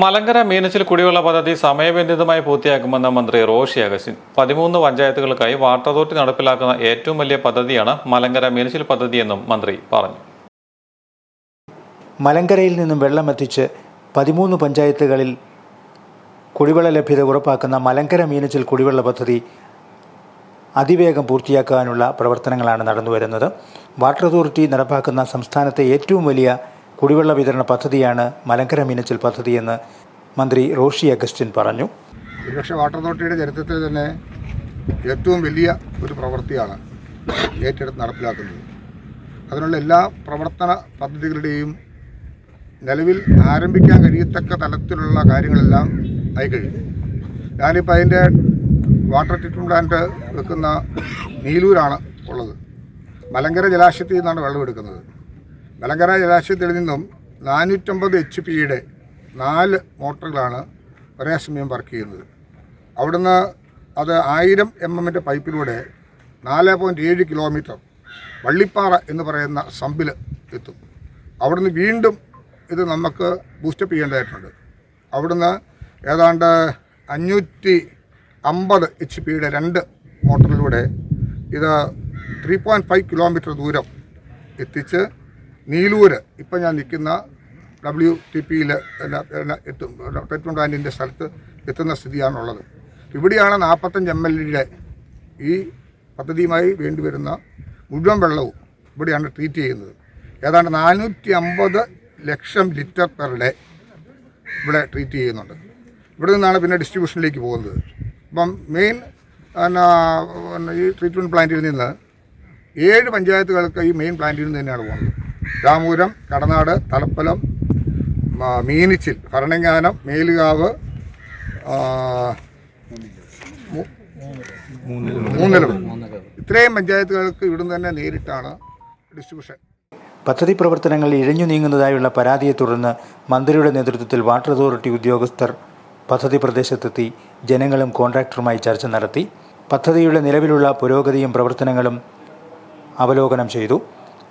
മലങ്കര മീനച്ചിൽ കുടിവെള്ള പദ്ധതി സമയബന്ധിതമായി പൂർത്തിയാക്കുമെന്ന് മന്ത്രി റോഷി അഗസ്റ്റിൻ. പതിമൂന്ന് പഞ്ചായത്തുകൾക്കായി വാട്ടർ അതോറിറ്റി നടപ്പിലാക്കുന്ന ഏറ്റവും വലിയ പദ്ധതിയാണ് മലങ്കര മീനച്ചിൽ പദ്ധതിയെന്നും മന്ത്രി പറഞ്ഞു. മലങ്കരയിൽ നിന്നും വെള്ളമെത്തിച്ച് പതിമൂന്ന് പഞ്ചായത്തുകളിൽ കുടിവെള്ള ലഭ്യത ഉറപ്പാക്കുന്ന മലങ്കര മീനച്ചിൽ കുടിവെള്ള പദ്ധതി അതിവേഗം പൂർത്തിയാക്കാനുള്ള പ്രവർത്തനങ്ങളാണ് നടന്നുവരുന്നത്. വാട്ടർ അതോറിറ്റി നടപ്പാക്കുന്ന സംസ്ഥാനത്തെ ഏറ്റവും വലിയ കുടിവെള്ള വിതരണ പദ്ധതിയാണ് മലങ്കര മീനച്ചിൽ പദ്ധതിയെന്ന് മന്ത്രി റോഷി അഗസ്റ്റിൻ പറഞ്ഞു. ഒരുപക്ഷെ വാട്ടർ അതോറിറ്റിയുടെ ചരിത്രത്തിൽ തന്നെ ഏറ്റവും വലിയ ഒരു പ്രവൃത്തിയാണ് ഏറ്റെടുത്ത് നടപ്പിലാക്കുന്നത്. അതിനുള്ള എല്ലാ പ്രവർത്തന പദ്ധതികളുടെയും നിലവിൽ ആരംഭിക്കാൻ കഴിയത്തക്ക തലത്തിലുള്ള കാര്യങ്ങളെല്ലാം ആയി കഴിഞ്ഞു. ഞാനിപ്പോൾ അതിന്റെ വാട്ടർ ട്രീറ്റ്മെന്റ് പ്ലാന്റ് വെക്കുന്ന നീലൂരാണ് ഉള്ളത്. മലങ്കര ജലാശയത്തിൽ നിന്നാണ് വെള്ളം എടുക്കുന്നത്. മലങ്കര ജലാശയത്തിൽ നിന്നും നാനൂറ്റമ്പത് എച്ച് പിയുടെ നാല് മോട്ടറുകളാണ് ഒരേ സമയം വർക്ക് ചെയ്യുന്നത്. അവിടുന്ന് അത് ആയിരം എം എമ്മിന്റെ പൈപ്പിലൂടെ നാല് പോയിന്റ് ഏഴ് കിലോമീറ്റർ വള്ളിപ്പാറ എന്ന് പറയുന്ന സമ്പിൽ എത്തും. അവിടുന്ന് വീണ്ടും ഇത് നമുക്ക് ബൂസ്റ്റപ്പ് ചെയ്യേണ്ടതായിട്ടുണ്ട്. അവിടുന്ന് ഏതാണ്ട് അഞ്ഞൂറ്റി അമ്പത് എച്ച് പിയുടെ രണ്ട് മോട്ടറിലൂടെ ഇത് ത്രീ പോയിന്റ് ഫൈവ് കിലോമീറ്റർ ദൂരം എത്തിച്ച് നീലൂര്. ഇപ്പം ഞാൻ നിൽക്കുന്ന ഡബ്ല്യു ടി പിയിൽ എത്തും സ്ഥലത്ത് എത്തുന്ന സ്ഥിതിയാണുള്ളത്. ഇവിടെയാണ് നാൽപ്പത്തഞ്ച് എം എൽ എയുടെ ഈ പദ്ധതിയുമായി വേണ്ടിവരുന്ന മുഴുവൻ വെള്ളവും ഇവിടെയാണ് ട്രീറ്റ് ചെയ്യുന്നത്. ഏതാണ്ട് നാനൂറ്റി അമ്പത് ലക്ഷം ലിറ്റർ പെർ ഡേ ഇവിടെ ട്രീറ്റ് ചെയ്യുന്നുണ്ട്. ഇവിടെ നിന്നാണ് പിന്നെ ഡിസ്ട്രിബ്യൂഷനിലേക്ക് പോകുന്നത്. അപ്പം മെയിൻ ഈ ട്രീറ്റ്മെന്റ് പ്ലാന്റിൽ നിന്ന് ഏഴ് പഞ്ചായത്തുകൾക്ക് ഈ മെയിൻ പ്ലാന്റിൽ നിന്ന് തന്നെയാണ് പോകുന്നത്. രാമൂരം കടനാട് തലപ്പലം മീനിച്ചിൽ ഭരണങ്ങാനം മേലുകാവ് മൂന്നിലും ഇത്രയും പഞ്ചായത്തുകൾക്ക് ഇവിടുന്ന് തന്നെ നേരിട്ടാണ് ഡിസ്ട്രിബ്യൂഷൻ. പദ്ധതി പ്രവർത്തനങ്ങൾ ഇഴഞ്ഞു നീങ്ങുന്നതായുള്ള പരാതിയെ തുടർന്ന് മന്ത്രിയുടെ നേതൃത്വത്തിൽ വാട്ടർ അതോറിറ്റി ഉദ്യോഗസ്ഥർ പദ്ധതി പ്രദേശത്തെത്തി ജനങ്ങളും കോൺട്രാക്ടറുമായി ചർച്ച നടത്തി പദ്ധതിയുടെ നിലവിലുള്ള പുരോഗതിയും പ്രവർത്തനങ്ങളും അവലോകനം ചെയ്തു.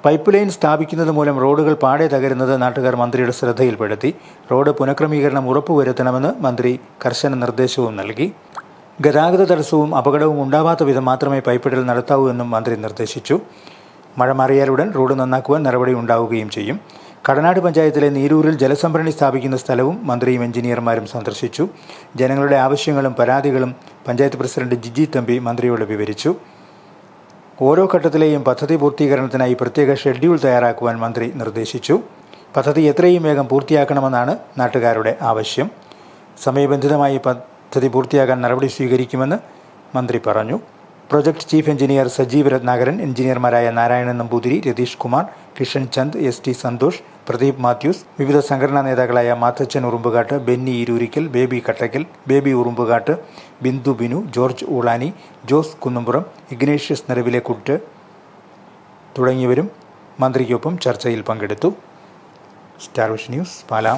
പൈപ്പ് ലൈൻ സ്ഥാപിക്കുന്നത് മൂലം റോഡുകൾ പാടെ തകരുന്നത് നാട്ടുകാർ മന്ത്രിയുടെ ശ്രദ്ധയിൽപ്പെടുത്തി. റോഡ് പുനഃക്രമീകരണം ഉറപ്പുവരുത്തണമെന്ന് മന്ത്രി കർശന നിർദ്ദേശവും നൽകി. ഗതാഗത തടസ്സവും അപകടവും ഉണ്ടാവാത്ത വിധം മാത്രമേ പൈപ്പിടൽ നടത്താവൂ എന്നും മന്ത്രി നിർദ്ദേശിച്ചു. മഴ മാറിയാലുടൻ റോഡ് നന്നാക്കുവാൻ നടപടി ഉണ്ടാവുകയും ചെയ്യും. കടനാട് പഞ്ചായത്തിലെ നീരൂരിൽ ജലസംഭരണി സ്ഥാപിക്കുന്ന സ്ഥലവും മന്ത്രിയും എഞ്ചിനീയർമാരും സന്ദർശിച്ചു. ജനങ്ങളുടെ ആവശ്യങ്ങളും പരാതികളും പഞ്ചായത്ത് പ്രസിഡന്റ് ജിജി തമ്പി മന്ത്രിയോട് വിവരിച്ചു. ഓരോ ഘട്ടത്തിലെയും പദ്ധതി പൂർത്തീകരണത്തിനായി പ്രത്യേക ഷെഡ്യൂൾ തയ്യാറാക്കുവാൻ മന്ത്രി നിർദ്ദേശിച്ചു. പദ്ധതി എത്രയും വേഗം പൂർത്തിയാക്കണമെന്നാണ് നാട്ടുകാരുടെ ആവശ്യം. സമയബന്ധിതമായി പദ്ധതി പൂർത്തിയാക്കാൻ നടപടി സ്വീകരിക്കുമെന്ന് മന്ത്രി പറഞ്ഞു. Project chief engineer Sajeev Ratnakaran എഞ്ചിനീയർമാരായ Narayanan Namboothiri Ratheesh Kumar Kishan Chand S T Santhosh Pradeep Mathews വിവിധ സംഘടനാ നേതാക്കളായ Mathachan Urumbukattu Benny Eerurickal Baby Kattakkal Baby Urumbukattu Bindu Binu George Oolani Jose Kunnumpuram Ignatius Nilavilekkuttu തുടങ്ങിയവരും മന്ത്രിക്കൊപ്പം ചർച്ചയിൽ പങ്കെടുത്തു. Starvision news Pala.